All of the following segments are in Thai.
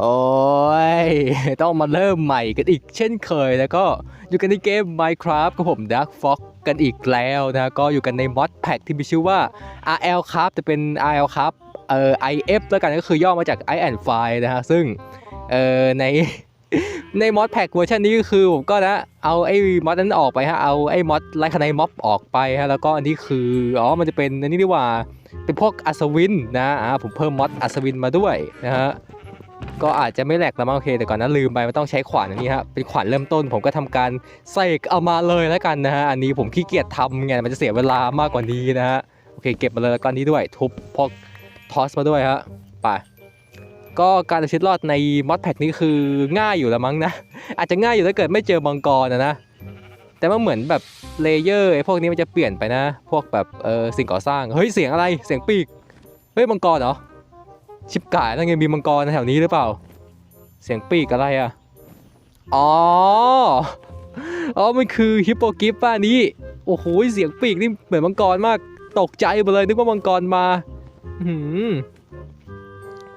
โอ้ย ต้องมาเริ่มใหม่กันอีกเช่นเคยแล้วก็อยู่กันในเกม Minecraft กับผม Dark Fox กันอีกแล้วนะก็อยู่กันในมอดแพ็กที่มีชื่อว่า RL ครับแต่เป็น RL ครับเอ่อ IF แล้วกันก็คือย่อมาจาก I and File นะฮะ ซึ่งเอ่อในในมอดแพ็กเวอร์ชันนี้ก็คือผมก็นะเอาไอ้มอดนั้นออกไปฮะเอาไอ้มอดไลค์คานม็อบออกไปฮะแล้วก็อันนี้คืออ๋อมันจะเป็นอันนี้ดีกว่าเป็นพวกอัศวินนะอ่าผมเพิ่มมอดอัศวินมาด้วยนะฮะ ก็อาจจะไม่แหลกแล้วมั้งโอเคแต่ก่อนนั้นลืมไปมันต้องใช้ขวานอันนี้ฮะเป็นขวานเริ่มต้น ผมก็ทำการเสกเอามาเลยแล้วกันนะฮะอันนี้ผมขี้เกียจทำไงมันจะเสียเวลามากกว่านี้นะฮะโอเคเก็บมาเลยแล้วก็อันนี้ด้วย ทุบพกทอสมาด้วยฮะไปก็การเอาชีวิตรอดในมอดแพ็กนี้คือง่ายอยู่แล้วมั้งนะ อาจจะง่ายอยู่ถ้าเกิดไม่เจอมังกรนะนะ แต่ว่าเหมือนแบบเลเยอร์ไอ้พวกนี้มันจะเปลี่ยนไปนะ พวกแบบเออสิ่งก่อสร้าง เฮ้ยเสียงอะไรเสียงปีก เฮ้ยมังกรเหรอ ชิบกายแล้วไงมีมังกรแถวนี้หรือเปล่า เสียงปีกอะไรอะ อ๋อ อ๋อ มันคือฮิปโปกิฟป้านี้ โอ้โห เสียงปีกนี่เหมือนมังกรมาก ตกใจไปเลยนึกว่ามังกรมา อื้อหืม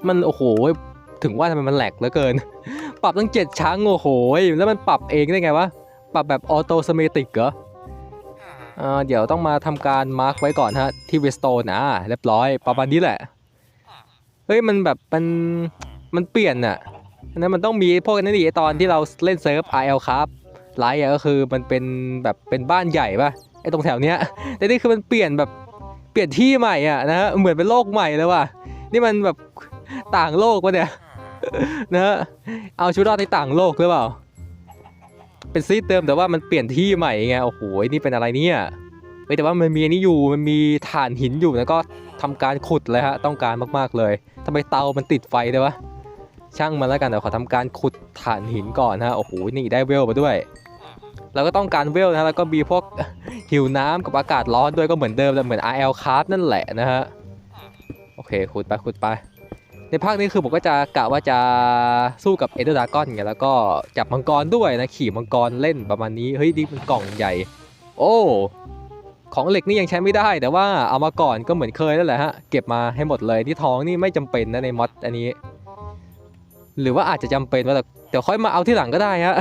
มันโอ้โห ถึงว่าทำไมมันแหลกเหลือเกิน ปรับตั้งเจ็ดช้างโอ้โห แล้วมันปรับเองได้ไงวะ ปรับแบบออโตสเมติกเหรออเดี๋ยวต้องมาทำการมาร์คไว้ก่อนฮะที่เวสโตนอะเรียบร้อย ประมาณนี้แหละ ฮ้ยมันแบบมันมันเปลี่ยนอะอันนั้นมันต้องมีพวกนั้นดิไอตอนที่เราเล่นเซิร์ฟ RL ครับไลท์อะก็คือมันเป็นแบบเป็นบ้านใหญ่ป่ะไอตรงแถวเนี้ยแต่นี่คือมันเปลี่ยนแบบเปลี่ยนที่ใหม่อะนะฮะเหมือนเป็นโลกใหม่เลยว่ะนี่มันแบบต่างโลกปะเนี่ยนะฮะเอาชีวิตรอดในต่างโลกหรือเปล่า เป็นซีดเดิมแต่ว่ามันเปลี่ยนที่ใหม่ไงโอ้โหนี่เป็นอะไรเนี่ย เฮ้ยแต่ว่ามันมีอันนี้อยู่มันมีถ่านหินอยู่แล้วก็ทำการขุดเลยฮะต้องการมากๆเลยทำไมเตามันติดไฟได้วะช่างมันแล้วกันเดี๋ยวขอทำการขุดถ่านหินก่อนฮะโอ้โหนี่ได้เวลมาด้วยเราก็ต้องการเวลนะแล้วก็มีพวกหิวน้ำกับอากาศร้อนด้วยก็เหมือนเดิมแต่เหมือน RL Craft นั่นแหละนะฮะโอเคขุดไปขุดไป ในภาคนี้คือผมก็จะกะว่าจะสู้กับเอเดอร์ดากอนไงแล้วก็จับมังกรด้วยนะขี่มังกรเล่นประมาณนี้เฮ้ยนี่มันกล่องใหญ่ โอ้ ของเหล็กนี่ยังใช้ไม่ได้ แต่ว่าเอามาก่อนก็เหมือนเคยนั่นแหละฮะเก็บมาให้หมดเลยที่ท้องนี่ไม่จำเป็นนะในมอดอันนี้ หรือว่าอาจจะจำเป็นว่าแต่เดี๋ยวค่อยมาเอาที่หลังก็ได้ฮะ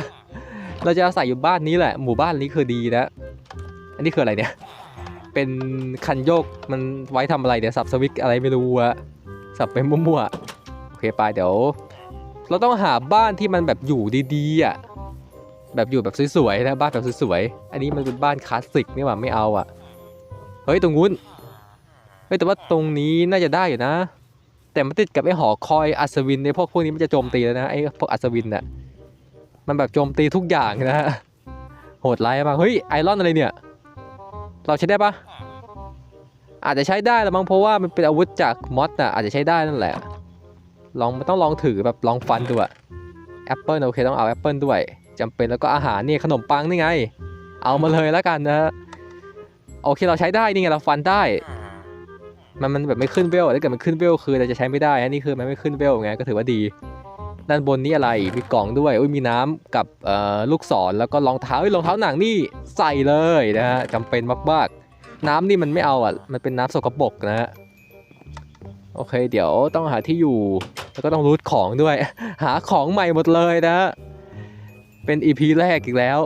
เราจะอาศัยอยู่บ้านนี้แหละ หมู่บ้านนี้คือดีนะอันนี้คืออะไรเนี่ย เป็นคันโยกมันไว้ทำอะไรเดี๋ยวสับสวิตอะไรไม่รู้อะสับไปมั่วๆโอเคไปเดี๋ยว เราต้องหาบ้านที่มันแบบอยู่ดีๆอะแบบอยู่แบบสวยๆนะบ้านแบบสวยๆ อันนี้มันเป็นบ้านคลาสสิกนี่หว่าไม่เอาอะ ฮ้ยตรงนู้นเฮ้ยแต่ว่าตรงนี้น่าจะได้อยู่นะ แต่มันติดกับไอ้หอคอยอัศวินในพวกพวกนี้มันจะโจมตีแล้วนะไอ้พวกอัศวินน่ะมันแบบโจมตีทุกอย่างนะฮะโหดร้ายมากเฮ้ยไอรอนอะไรเนี่ย เราใช้ได้ปะอาจจะใช้ได้แล้วมั้งเพราะว่ามันเป็นอาวุธจากมอสน่ะอาจจะใช้ได้นั่นแหละลองมันต้องลองถือแบบลองฟันดูอะแอปเปิลโอเคต้องเอาแอปเปิลด้วยจำเป็นแล้วก็อาหารนี่ขนมปังนี่ไง เอามาเลยแล้วกันนะฮะ โอเคเราใช้ได้นี่ไงเราฟันได้ มันมันแบบไม่ขึ้นเวลอะถ้าเกิดมันขึ้นเวลคือเราจะใช้ไม่ได้อันนี้คือมันไม่ขึ้นเวลไงก็ถือว่าดีด้านบนนี่อะไรมีกล่องด้วยอุ้ยมีน้ำกับเอ่อลูกศรแล้วก็รองเท้าเฮ้ยรองเท้าหนังนี่ใส่เลยนะฮะจำเป็นมากๆ น้ำนี่มันไม่เอาอะมันเป็นน้ำสกปรกนะฮะโอเค เดี๋ยวต้องหาที่อยู่แล้วก็ต้องรูทของด้วย หาของใหม่หมดเลยนะฮะเป็น EP แรกอีกแล้ว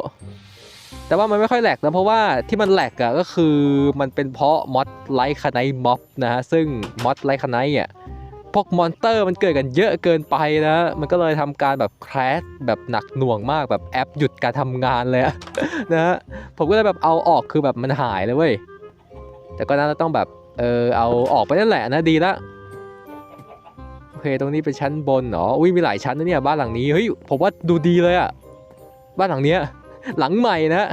แต่ว่ามันไม่ค่อยแหลกนะเพราะว่าที่มันแหลกอะก็คือมันเป็นเพราะมอดไลท์คานายม็อบนะฮะซึ่งมอดไลท์คานายอะพวกมอนสเตอร์มันเกิดกันเยอะเกินไปนะมันก็เลยทำการแบบแครชแบบหนักหน่วงมากแบบแอปหยุดการทำงานเลยนะฮะผมก็เลยแบบเอาออกคือแบบมันหายเลยเว้ยแต่ก็น่าจะต้องแบบเออเอาออกไปนั่นแหละนะดีละโอเคตรงนี้เป็นชั้นบนเหรออุ้ยมีหลายชั้นนะเนี่ยบ้านหลังนี้เฮ้ยผมว่าดูดีเลยอะบ้านหลังเนี้ย หลังใหม่นะ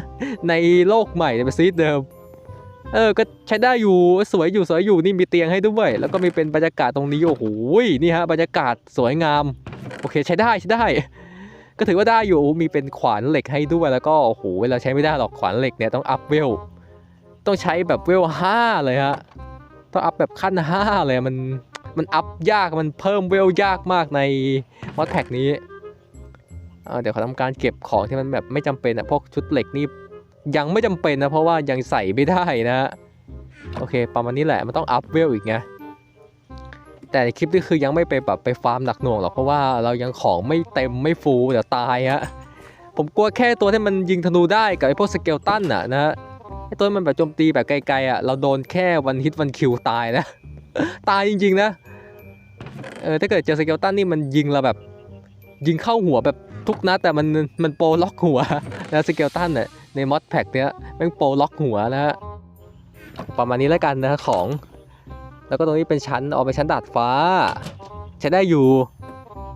ในโลกใหม่เนี่ยเป็นซีดเดิม เออ ก็ใช้ได้อยู่สวยอยู่สวยอยู่นี่มีเตียงให้ด้วย แล้วก็มีเป็นบรรยากาศตรงนี้โอ้โหนี่ฮะบรรยากาศสวยงาม โอเคใช้ได้ใช้ได้ ก็ถือว่าได้อยู่มีเป็นขวานเหล็กให้ด้วยแล้วก็โอ้โหเวลาใช้ไม่ได้หรอกขวานเหล็กเนี่ยต้องอัพเวลต้องใช้แบบเวลห้าเลยฮะต้องอัพแบบขั้นห้าเลยมันมันอัพยากมันเพิ่มเวลยากมากในมอดแพ็กนี้ เดี๋ยวขอทำการเก็บของที่มันแบบไม่จำเป็นอะพวกชุดเหล็กนี่ยังไม่จำเป็นนะเพราะว่ายังใส่ไม่ได้นะโอเค ประมาณนี้แหละมันต้องอัพเวลอีกไงแต่ในคลิปนี้คือยังไม่ไปแบบไปฟาร์มหนักหน่วงหรอกเพราะว่าเรายังของไม่เต็มไม่ฟูเดี๋ยวตายฮะผมกลัวแค่ตัวที่มันยิงธนูได้กับไอ้พวกสเกลตันอะนะฮะไอ้ตัวมันแบบโจมตีแบบไกลๆอะเราโดนแค่วันฮิตวันคิวตายนะตายจริงๆนะเออถ้าเกิดเจอสเกลตันนี่มันยิงเราแบบยิงเข้าหัวแบบ ทุกนัดแต่มันมันโปล็อกหัวนะสเกลตันเนี่ยในมอดแพ็กเนี้ยแม่งโปล็อกหัวนะฮะประมาณนี้แล้วกันนะของ แล้วก็ตรงนี้เป็นชั้นออกไปชั้นดาดฟ้า ใช้ได้อยู่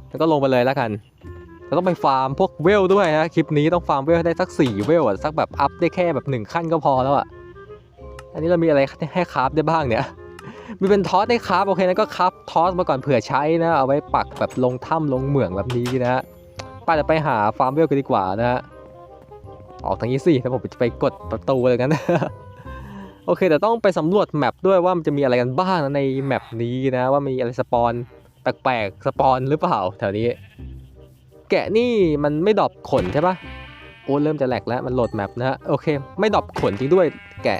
แล้วก็ลงไปเลยแล้วกันเราต้องไปฟาร์มพวกเวลด้วยนะคลิปนี้ต้องฟาร์มเวลให้ได้สัก4เวลอะสักแบบอัพได้แค่แบบ1ขั้นก็พอแล้วอะอันนี้เรามีอะไรให้คราฟได้บ้างเนี่ยมีเป็นทอสได้คราฟโอเคนะก็คราฟทอสมาก่อนเผื่อใช้นะเอาไว้ปักแบบลงถ้ำลงเหมืองแบบนี้นะ ป้าจะไปหาฟาร์มเวลกันดีกว่านะฮะ ออกทางนี้สิแล้วผมจะไปกดประตูเลยกัน โอเค แต่ต้องไปสำรวจแมปด้วยว่ามันจะมีอะไรกันบ้างนะในแมปนี้นะ ว่ามีอะไรสปอนแปลกๆสปอนหรือเปล่าแถวนี้ แกะนี่มันไม่ดรอปขนใช่ปะโอ้เริ่มจะแหลกแล้วมันโหลดแมปนะฮะโอเค ไม่ดรอปขนจริงด้วยแกะ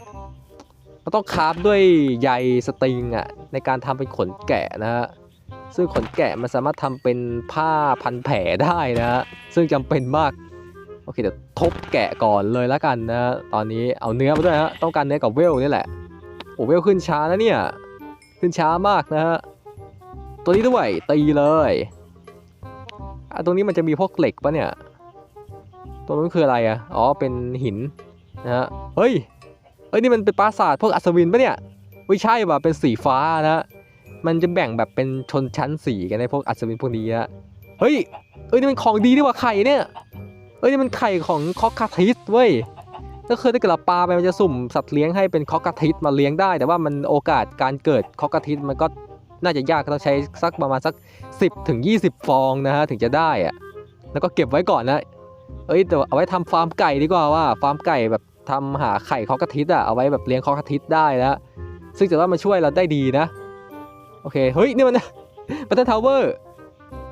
มันต้องคราฟด้วยใยสตริงอะในการทำเป็นขนแกะนะฮะ ซึ่งขนแกะมันสามารถทำเป็นผ้าพันแผลได้นะฮะซึ่งจำเป็นมากโอเคเดี๋ยวทบแกะก่อนเลยแล้วกันนะตอนนี้เอาเนื้อมาด้วยฮะต้องการเนื้อกับเวลนี่แหละโอ้เวลขึ้นช้านะเนี่ยขึ้นช้ามากนะฮะตัวนี้ด้วยตีเลยอะตรงนี้มันจะมีพวกเหล็กปะเนี่ยตรงนู้นคืออะไรอะอ๋อเป็นหินนะฮะเฮ้ยเฮ้ยนี่มันเป็นปราสาทพวกอัศวินปะเนี่ยไม่ใช่ว่ะเป็นสีฟ้านะ มันจะแบ่งแบบเป็นชนชั้นสีกันในพวกอัศวินพวกนี้อะเฮ้ย เอ้ยนี่มันของดีดีกว่าไข่เนี่ย เอ้ยนี่มันไข่ของคอกคาทิสเว้ย ก็คือถ้าเกิดเราปาไปมันจะสุ่มสัตว์เลี้ยงให้เป็นคอกคาทิสมาเลี้ยงได้ แต่ว่ามันโอกาสการเกิดคอกคาทิสมันก็น่าจะยากต้องใช้สักประมาณสัก 10ถึง20 ฟองนะฮะถึงจะได้อะแล้วก็เก็บไว้ก่อนนะ เอ้ยแต่เอาไว้ทำฟาร์มไก่ดีกว่าว่าฟาร์มไก่แบบทำหาไข่คอกคาทิสอะเอาไว้แบบเลี้ยงคอกคาทิสได้นะซึ่งจะว่ามันช่วยเราได้ดีนะ โอเค เฮ้ย นี่มันบัตเตอร์ทาวเวอร์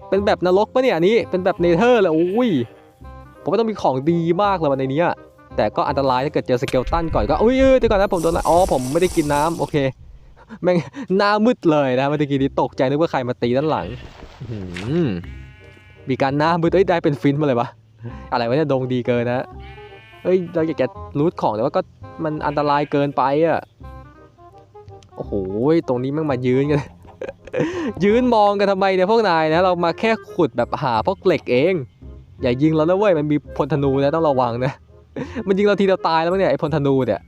เป็นแบบนรกปะเนี่ยนี้ เป็นแบบเนเธอร์เลยอุ้ย ผมว่าต้องมีของดีมากเลยวันในนี้แต่ก็อันตรายถ้าเกิดเจอสเกลตันก่อนก็อุ้ยเดี๋ยวก่อนนะผมโดนอ๋อผมไม่ได้กินน้ำโอเค แม่งหน้ามืดเลยนะเมื่อกี้นี้ตกใจนึกว่าใครมาตีด้านหลังมีการหน้ามืดเอ้ยได้เป็นฟินมาเลยวะอะไรวะเนี่ยดงดีเกินนะเอ้ยเราอยากจะรูทของแต่ว่าก็มันอันตรายเกินไปอะโอ้โหตรงนี้แม่งมายืนกัน ยืนมองกันทำไมเนี่ยพวกนายนะ เรามาแค่ขุดแบบหาพวกเหล็กเอง อย่ายิงเรานะเว้ยมันมีพลธนูนะต้องระวังนะ มันยิงเราทีเราตายแล้วมั้งเนี่ยไอ้พลธนูเนี่ย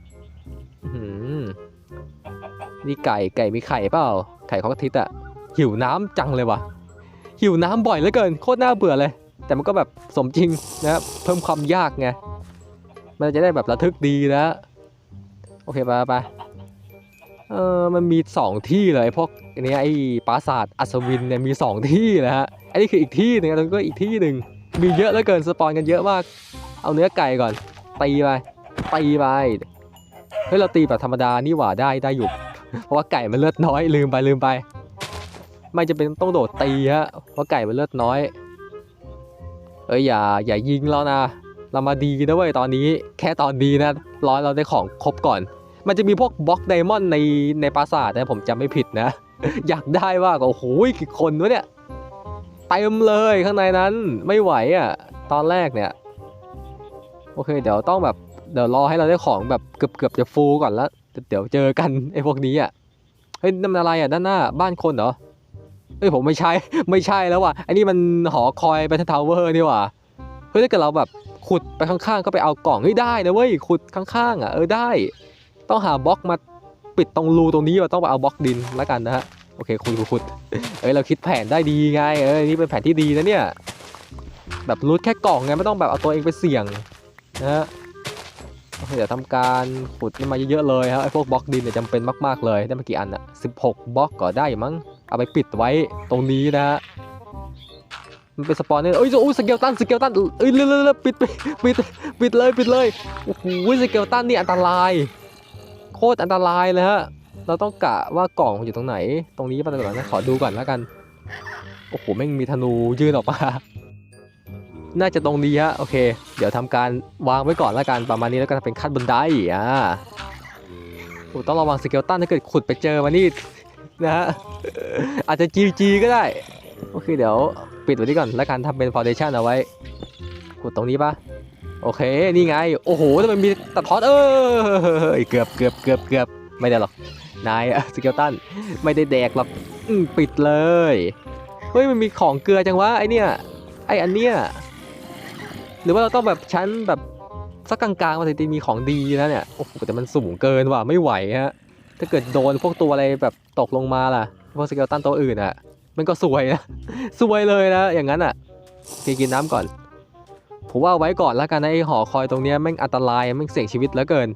นี่ไก่ไก่มีไข่เปล่าไข่ของอาทิตย์อะหิวน้ำจังเลยวะหิวน้ำบ่อยเหลือเกินโคตรน่าเบื่อเลย แต่มันก็แบบสมจริงนะเพิ่มความยากไงมันจะได้แบบระทึกดีนะ โอเคไปไป เออมันมีสองที่เลยพวกอันเนี้ยไอ้ปราสาทอัศวินเนี่ยมีสองที่นะฮะอันนี้คืออีกที่หนึงแล้วก็อีกที่หนึ่งมีเยอะเหลือเกินสปอนกันเยอะมาก เอาเนื้อไก่ก่อนตีไปตีไปเฮ้ยเราตีแบบธรรมดานี่หว่าได้ได้อยู่ เพราะว่าไก่มันเลือดน้อยลืมไปลืมไป ไม่จะเป็นต้องโดดตีฮะเพราะไก่มันเลือดน้อย เอ้ยอย่าอย่ายิงเรานะ เรามาดีนะเว้ยตอนนี้ แค่ตอนนี้นะร้อยเราได้ของครบก่อน มันจะมีพวกบล็อกไดมอนด์ในในปราสาทนะผมจำไม่ผิดนะ อยากได้ว่าก็โอ้โหกี่คนวะเนี่ยเต็มเลยข้างในนั้นไม่ไหวอะ ตอนแรกเนี่ย โอเค เดี๋ยวต้องแบบเดี๋ยวรอให้เราได้ของแบบเกือบเกือบจะฟูก่อนแล้วเดี๋ยวเจอกันไอ้พวกนี้อะเฮ้ยนั่นมันอะไรอะด้านหน้าบ้านคนเหรอเฮ้ยผมไม่ใช่ไม่ใช่แล้วว่ะไอันนี้มันหอคอยแบททาวเวอร์นี่ว่ะเฮ้ยถ้าเกิดเราแบบขุดไปข้างๆ ก็ไปเอากล่องเฮ้ยได้นะเว้ยขุดข้างๆอะเออได้ ต้องหาบล็อกมาปิดตรงรูตรงนี้ว่าต้องไปเอาบล็อกดินแล้วกันนะฮะโอเคขุดขุดขุดเอ้ยเราคิดแผนได้ดีไงเอ้ยนี่เป็นแผนที่ดีนะเนี่ยแบบรูทแค่กล่องไงไม่ต้องแบบเอาตัวเองไปเสี่ยงนะฮะเดี๋ยวทำการขุดนี่มาเยอะๆเลยครับไอ้พวกบล็อกดินเนี่ยจำเป็นมากๆเลยได้มากี่อันอะ16บล็อกก็ได้มั้งเอาไปปิดไว้ตรงนี้นะฮะมันเป็นสปอนเนอร์เอ้ยโอ้ยสเกลตันสเกลตันเอ้ยเร็วๆๆปิดปิดปิดปิดเลยปิดเลยโอ้โหสเกลตันนี่อันตราย โคตรอันตรายเลยฮะ เราต้องกะว่ากล่องอยู่ตรงไหน ตรงนี้ป่ะตรงไหนะขอดูก่อนแล้วกัน โอ้โหแม่งมีธนูยื่นออกมา น่าจะตรงนี้ฮะ โอเค เดี๋ยวทำการวางไว้ก่อนแล้วกัน ประมาณนี้แล้วก็เป็นขั้นบันไดอ่าโอ้ต้องระวังสเกลตันถ้าเกิดขุดไปเจอมานี่นะฮะ อาจจะ GG ก็ได้ โอเคเดี๋ยวปิดไว้ที่ก่อนแล้วกันทำเป็น foundation เอาไว้กดตรงนี้ปะ โอเค นี่ไง โอ้โหแต่มันมีตัดทอดเออเกือบเกือบเกือบเกือบไม่ได้หรอก นายอะสเกลตัน ไม่ได้แดกหรอกปิดเลย เฮ้ย มันมีของเกลือจังวะ ไอเนี่ย ไออันเนี้ย หรือว่าเราต้องแบบชั้นแบบสักกลางๆมันถึงจะมีของดีนะเนี่ย โอ้โห แต่มันสูงเกินว่ะ ไม่ไหวฮะ ถ้าเกิดโดนพวกตัวอะไรแบบตกลงมาล่ะ พวกสเกลตันตัวอื่นอะ มันก็สวยนะ สวยเลยนะ อย่างนั้นอะกินน้ำก่อน ผมว่าไว้ก่อนแล้วกันนะไอหอคอยตรงเนี้ยแม่งอันตรายแม่งเสี่ยงชีวิตเหลือเกิน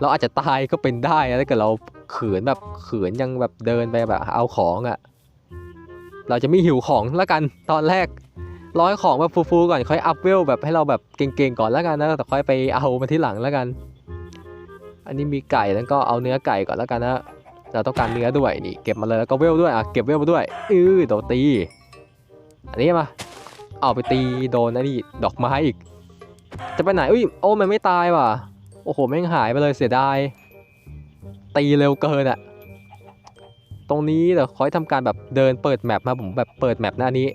เราอาจจะตายก็เป็นได้ถ้าเกิดเราขืนแบบขืนยังแบบเดินไปแบบเอาของอะ เราจะไม่หิวของแล้วกันตอนแรกร้อยของแบบฟูๆก่อนค่อยอัพเวลแบบให้เราแบบเก่งๆก่อนแล้วกันนะแต่ค่อยไปเอามาที่หลังแล้วกัน อันนี้มีไก่แล้วก็เอาเนื้อไก่ก่อนแล้วกันนะเราต้องการเนื้อด้วยนี่เก็บมาเลยแล้วก็เวลด้วยอะเก็บเวลมาด้วยอือโดนตีอันนี้มา เอาไปตีโดนนะนี่ดอกไม้อีก จะไปไหนอุ้ยโอ้มันไม่ตายว่ะ โอ้โหแม่งหายไปเลยเสียดาย ตีเร็วเกินอะตรงนี้เดี๋ยวคอยทำการแบบเดินเปิดแมปมาผมแบบเปิดแมปหน้านี้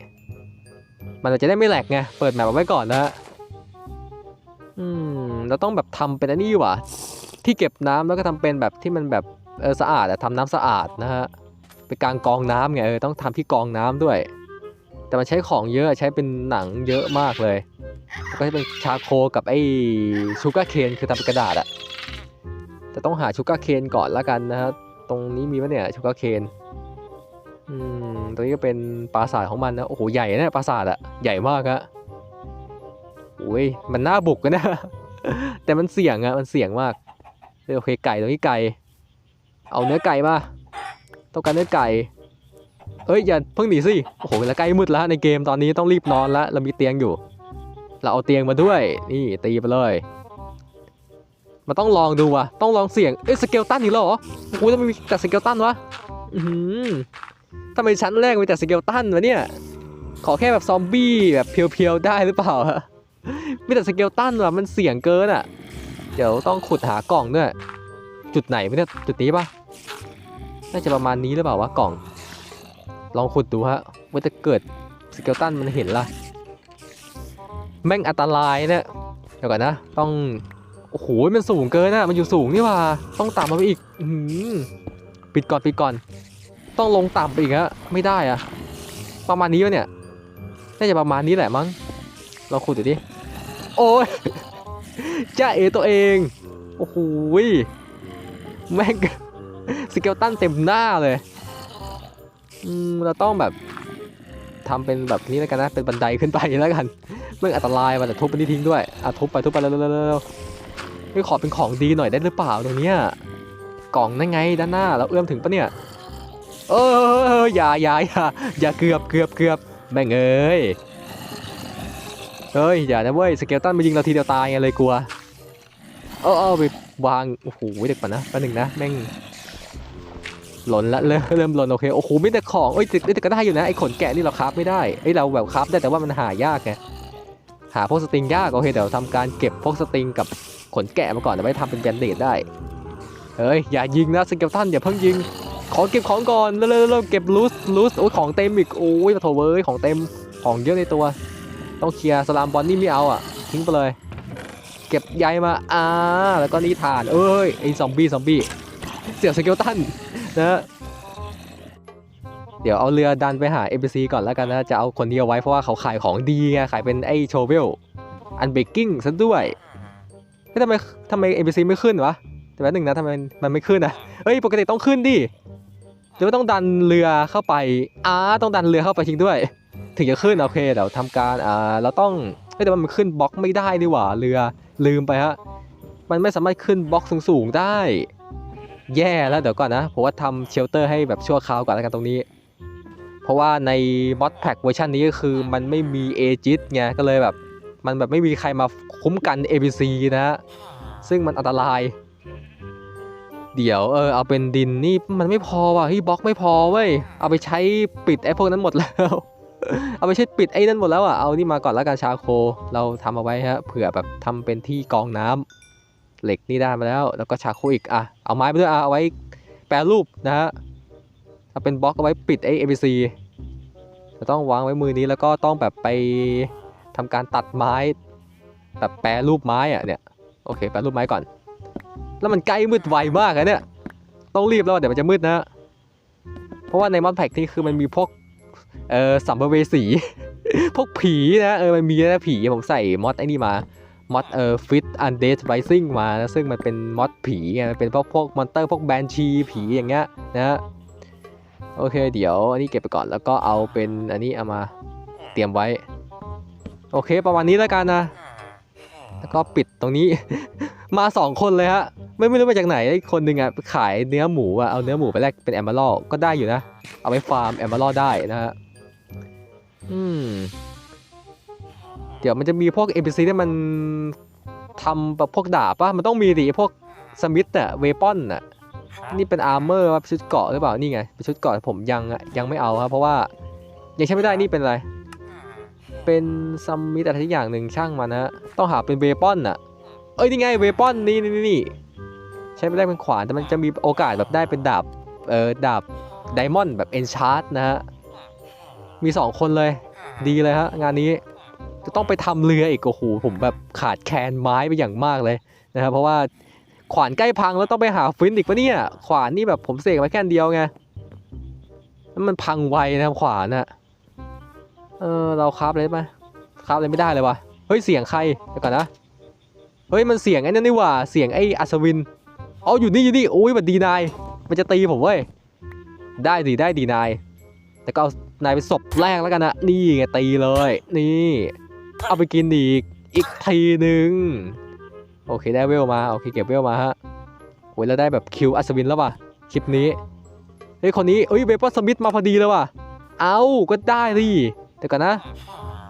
มันจะได้ไม่แหลกไงเปิดแมปเอาไว้ก่อนนะฮะอืมเราต้องแบบทำเป็นอันนี้ว่ะ ที่เก็บน้ำแล้วก็ทำเป็นแบบที่มันแบบเออสะอาดอะทำน้ำสะอาดนะฮะไปกลางกองน้ำไงเออต้องทำที่กองน้ำด้วย แต่มันใช้ของเยอะใช้เป็นหนังเยอะมากเลยแล้วก็จะเป็นชาโคกับไอ้ชูการ์เคนคือทำเป็นกระดาษอะแต่ต้องหาชูการ์เคนก่อนละกันนะฮะตรงนี้มีปะเนี่ยชูการ์เคนอืมตรงนี้ก็เป็นปราสาทของมันนะโอ้โหใหญ่นะปราสาทอะใหญ่มากอะโอ้ยมันน่าบุกกันนะแต่มันเสี่ยงอะมันเสี่ยงมากโอเคไก่ตรงนี้ไก่ เอาเนื้อไก่มาต้องการเนื้อไก่ เอ้ยอย่าเพิ่งหนีสิโอ้โหเวลาใกล้มืดแล้วในเกมตอนนี้ต้องรีบนอนแล้วเรามีเตียงอยู่ เราเอาเตียงมาด้วย นี่ตีไปเลยมันต้องลองดูว่ะ ต้องลองเสี่ยง เอ้ยสเกลตันอีกแล้วเหรอโอ้โหทำไมมีแต่สเกลตันวะ อือหือทำไมชั้นแรกมีแต่สเกลตันวะเนี่ย ขอแค่แบบซอมบี้แบบเพียวๆได้หรือเปล่าฮะมีแต่สเกลตันว่ะ มันเสี่ยงเกินอะ เดี๋ยวต้องขุดหากล่องด้วย จุดไหนไม่เนี่ยจุดนี้ปะน่าจะประมาณนี้หรือเปล่าวะกล่อง ลองขุดดูฮะว่าจะเกิดสเกลตันมันเห็นล่ะ แม่งอันตรายเนี่ยเดี๋ยวก่อนนะ ต้อง โอ้โห มันสูงเกินอะมันอยู่สูงนี่ว่า ต้องต่ำมาไปอีกอืปิดก่อนปิดก่อน ต้องลงต่ำไปอีกฮะไม่ได้อะประมาณนี้วะเนี่ยน่าจะประมาณนี้แหละมั้งเราขุดดูดิโอ้ยจ้าเอตัวเองโอ้โหยแม่งสเกลตันเต็มหน้าเลย อืมเราต้องแบบทำเป็นแบบนี้แล้วกันนะ เป็นบันไดขึ้นไปแล้วกันเมื่ออันตรายมันแต่ทุบไปนี่ทิ้งด้วยอะทุบไปทุบไปเร็วๆๆไม่ขอเป็นของดีหน่อยได้หรือเปล่าตรงเนี้ยกล่องนั่นไงด้านหน้าเราเอื้อมถึงปะเนี่ยเอออย่าอย่าอย่าอย่าเกือบเกือบเกือบแม่งเอ้ยเฮ้ยอย่านะเว้ยสเกลตันมายิงเราทีเดียวตายไงเลยกลัวเออเออไปวางโอ้โหเด็กป่ะนะแป๊บหนึงนะแม่ง หล่นละเริ่มเริ่มหล่นโอเคโอ้โหไม่แต่ของเอ้ยแต่แต่ก็ได้อยู่นะไอ้ขนแกะนี่เราคราฟไม่ได้ไอ้เราแบบคราฟได้แต่ว่ามันหายากไงหาพวกสตริงยากโอเคเดี๋ยวทำการเก็บพวกสตริงกับขนแกะมาก่อนเดี๋ยวไว้ทำเป็นแบนเดดได้เฮ้ยอย่ายิงนะสเกลตันอย่าเพิ่งยิง ขอเก็บของก่อนเร็วๆเร็วๆเก็บลูสลูสโอ้ยของเต็มอีกโอ้ยปะโถเว้ยของเต็มของเยอะในตัว ต้องเคลียร์สลามบอลนี่ไม่เอาอะทิ้งไปเลย เก็บใยมาอ่าแล้วก็นี่ฐานเอ้ยไอ้ซอมบี้ซอมบี้เสียบสเกลตัน นะเดี๋ยวเอาเรือดันไปหา NPC ก่อนแล้วกันนะ จะเอาคนนี้เอาไว้เพราะว่าเขาขายของดีไงขายเป็นไอ้โชเวลอันเบกกิ้งซะด้วยเฮ้ยทำไมทำไม NPC ไม่ขึ้นวะแต่แป๊บหนึงนะทำไมมันไม่ขึ้นอะเฮ้ยปกติต้องขึ้นดิหรือว่าต้องดันเรือเข้าไปอ่าต้องดันเรือเข้าไปทิ้งด้วย ถึงจะขึ้นโอเคเดี๋ยวทำการอ่าเราต้องเฮ้ยแต่มันขึ้นบล็อกไม่ได้นี่หว่าเรือลืมไปฮะมันไม่สามารถขึ้นบล็อกสูงๆได้ แย่แล้วเดี๋ยวก่อนนะผมว่าทำเชลเตอร์ให้แบบชั่วคราวก่อนแล้วกันตรงนี้ เพราะว่าในมอดแพ็กเวอร์ชันนี้ก็คือมันไม่มีเอจิตไงก็เลยแบบ มันแบบไม่มีใครมาคุ้มกัน ABC นะฮะซึ่งมันอันตราย เดี๋ยวเออเอาเป็นดินนี่มันไม่พอว่ะเฮ้ยบล็อกไม่พอเว้ยเอาไปใช้ปิดไอ้พวกนั้นหมดแล้วเอาไปใช้ปิดไอ้นั่นหมดแล้วอะเอานี่มาก่อนแล้วกันชาโค เราทำเอาไว้ฮะเผื่อแบบทำเป็นที่กองน้ำ เหล็กนี่ได้มาแล้ว แล้วก็ชาโคอีกอะเอาไม้ไปด้วยอะเอาไว้แปรรูปนะฮะเอาเป็นบล็อกเอาไว้ปิดไอ้ ABC จะต้องวางไว้มือนี้แล้วก็ต้องแบบไปทำการตัดไม้แบบแปรรูปไม้อะเนี่ยโอเคแปรรูปไม้ก่อน แล้วมันใกล้มืดไวมากอะเนี่ยต้องรีบแล้วเดี๋ยวมันจะมืดนะเพราะว่าในมอดแพ็กนี่คือมันมีพวกเออสัมภเวสี พวกผีนะเออมันมีนะผีผมใส่มอดไอ้นี่มา มอดเอ่อฟิตอันเดสไรซิ่งมานะซึ่งมันเป็นมอดผีไงมันเป็นพวกพวกมอนเตอร์พวกแบนชีผีอย่างเงี้ยนะโอเคเดี๋ยวอันนี้เก็บไปก่อนแล้วก็เอาเป็นอันนี้เอามาเตรียมไว้ โอเคประมาณนี้แล้วกันนะ แล้วก็ปิดตรงนี้ มาสองคนเลยฮะไม่ไม่รู้มาจากไหนคนหนึ่งอะขายเนื้อหมูอะเอาเนื้อหมูไปแลกเป็นแอมเบอร์ก็ได้อยู่นะ เอาไปฟาร์มแอมเบอร์ได้นะฮะอืม เดี๋ยวมันจะมีพวก NPC ที่มันทำแบบพวกดาบปะมันต้องมีดิพวกสมิธอะเวปอนอะนี่เป็นอาร์เมอร์ว่าชุดเกราะหรือเปล่า นี่ไงเป็นชุดเกราะผมยังอะยังไม่เอาครับ เพราะว่ายังใช้ไม่ได้นี่เป็นอะไร เป็นซัมมิธอะไรทุกอย่างหนึ่งช่างมันนะต้องหาเป็นเวปอนอะเอ้ยนี่ไงเวปอนนี่นี่นี่ใช้ไม่ได้เป็นขวานแต่มันจะมีโอกาสแบบได้เป็นดาบเออดาบไดมอนด์แบบเอนชาร์ดนะฮะมีสองคนเลยดีเลยฮะงานนี้ จะต้องไปทำเรืออีกโอ้โหผมแบบขาดแคลนไม้ไปอย่างมากเลยนะครับเพราะว่าขวานใกล้พังแล้วต้องไปหาฟินอีกปะเนี่ยขวานนี่แบบผมเสกมาแค่อันเดียวไงแล้วมันพังไวนะครับขวานอะเออเราคราฟเลยไหมคราฟเลยไม่ได้เลยวะเฮ้ยเสียงใครเดี๋ยวก่อนนะเฮ้ยมันเสียงไอ้นั่นนี่หว่าเสียงไอ้อัศวินเอาอยู่นี่อยู่นี่โอ้ยมันดีนายมันจะตีผมเว้ยได้ดีได้ดีนายแต่ก็เอานายเป็นศพแรกแล้วกันนะนี่ไงตีเลย นี่ เอาไปกินอีก อีกทีหนึ่งโอเคได้เวลมา โอเคเก็บเวลมาฮะโอ้ยแล้วได้แบบคิวอัศวินแล้วว่ะ คลิปนี้ เฮ้ยคนนี้เอ้ยเวเปอร์สมิธมาพอดีเลยว่ะ เอาก็ได้ดิแต่ก่อนนะ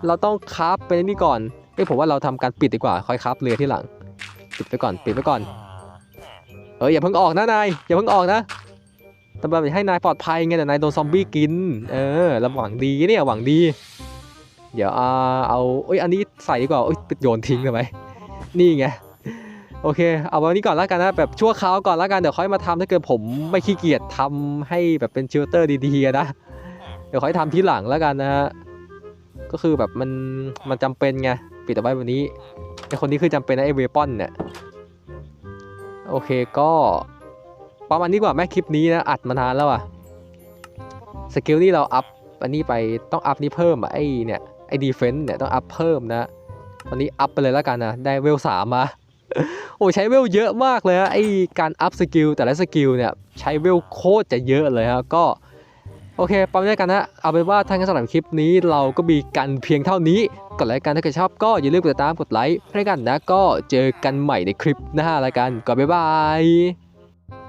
เราต้องคราไปนี่ก่อนเอ้ยผมว่าเราทำการปิดดีกว่า ค่อยคราเรือที่หลัง ปิดไปก่อน ปิดไปก่อน เอออย่าเพิ่งออกนะนาย อย่าเพิ่งออกนะแต่แบบให้นายปลอดภัยไงแต่นายโดนซอมบี้กิน เออเราหวังดีเนี่ยหวังดี เดี๋ยวเอาเอาเอ้ยอันนี้ใส่ดีกว่าเอ้ยโยนทิ้งเลยไหมนี่ไงโอเค เอาวันนี้ก่อนแล้วกันนะแบบชั่วคราวก่อนแล้วกันเดี๋ยวค่อยมาทำถ้าเกิดผมไม่ขี้เกียจทำให้แบบเป็นเชลเตอร์ดีๆนะเดี๋ยวค่อยทำทีหลังแล้วกันนะฮะก็คือแบบมันมันจำเป็นไงปิดเอาไว้วันนี้ไอคนนี้คือจำเป็นนะไอเวปอนเนี่ยโอเคก็ประมาณนี้กว่าแม่คลิปนี้นะอัดมานานแล้วอะสกิลนี่เราอัพอันนี้ไปต้องอัพนี่เพิ่มอะไอเนี่ยไอ้ดีเฟนต์เนี่ยต้องอัพเพิ่มนะ ตอนนี้อัพไปเลยแล้วกันนะ ได้เวลสามมา โอ้ใช้เวลเยอะมากเลยฮะไอการอัพสกิลแต่ละสกิลเนี่ยใช้เวลโคตรจะเยอะเลยฮะก็โอเคประมาณนี้กันนะเอาเป็นว่าท่านสำหรับคลิปนี้เราก็มีกันเพียงเท่านี้กดไลค์กันถ้าเกิดชอบก็อย่าลืมกดติดตามกดไลค์ให้กันนะ ก็เจอกันใหม่ในคลิปหน้าละกันก็บ๊ายบาย